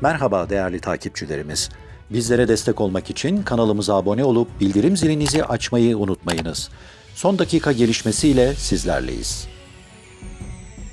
Merhaba değerli takipçilerimiz. Bizlere destek olmak için kanalımıza abone olup bildirim zilinizi açmayı unutmayınız. Son dakika gelişmesiyle sizlerleyiz.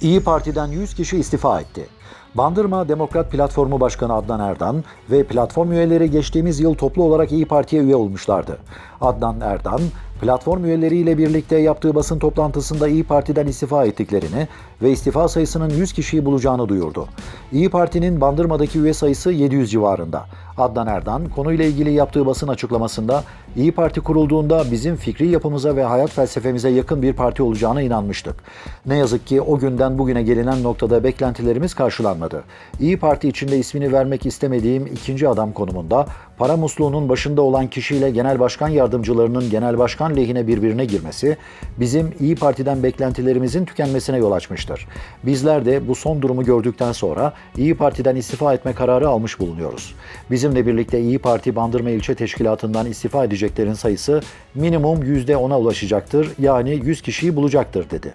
İyi Parti'den 100 kişi istifa etti. Bandırma Demokrat Platformu Başkanı Adnan Erdan ve platform üyeleri geçtiğimiz yıl toplu olarak İyi Parti'ye üye olmuşlardı. Adnan Erdan, platform üyeleriyle birlikte yaptığı basın toplantısında İyi Parti'den istifa ettiklerini ve istifa sayısının 100 kişiyi bulacağını duyurdu. İyi Parti'nin Bandırma'daki üye sayısı 700 civarında. Adnan Erdan konuyla ilgili yaptığı basın açıklamasında İyi Parti kurulduğunda bizim fikri yapımıza ve hayat felsefemize yakın bir parti olacağına inanmıştık. Ne yazık ki o günden bugüne gelinen noktada beklentilerimiz karşılanmadı. İyi Parti içinde ismini vermek istemediğim ikinci adam konumunda para musluğunun başında olan kişiyle genel başkan yardımcılarının genel başkan lehine birbirine girmesi bizim İyi Parti'den beklentilerimizin tükenmesine yol açmıştır. Bizler de bu son durumu gördükten sonra İyi Parti'den istifa etme kararı almış bulunuyoruz. Bizimle birlikte İyi Parti Bandırma İlçe Teşkilatı'ndan istifa edeceklerin sayısı minimum %10'a ulaşacaktır. Yani 100 kişiyi bulacaktır dedi.